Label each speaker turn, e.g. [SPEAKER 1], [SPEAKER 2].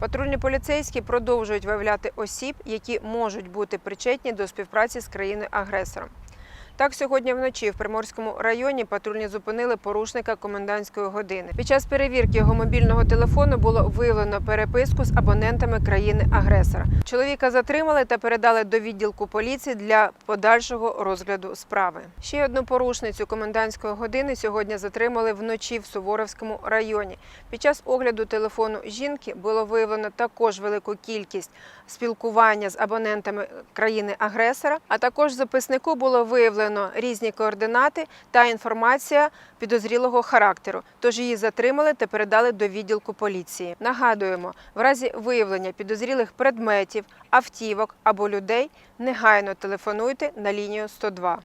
[SPEAKER 1] Патрульні поліцейські продовжують виявляти осіб, які можуть бути причетні до співпраці з країною-агресором. Так, сьогодні вночі в Приморському районі патрульні зупинили порушника комендантської години. Під час перевірки його мобільного телефону було виявлено переписку з абонентами країни-агресора. Чоловіка затримали та передали до відділку поліції для подальшого розгляду справи. Ще одну порушницю комендантської години сьогодні затримали вночі в Суворовському районі. Під час огляду телефону жінки було виявлено також велику кількість спілкування з абонентами країни-агресора, а також записнику було виявлено різні координати та інформація підозрілого характеру. Тож її затримали та передали до відділку поліції. Нагадуємо, в разі виявлення підозрілих предметів, автівок або людей негайно телефонуйте на лінію 102.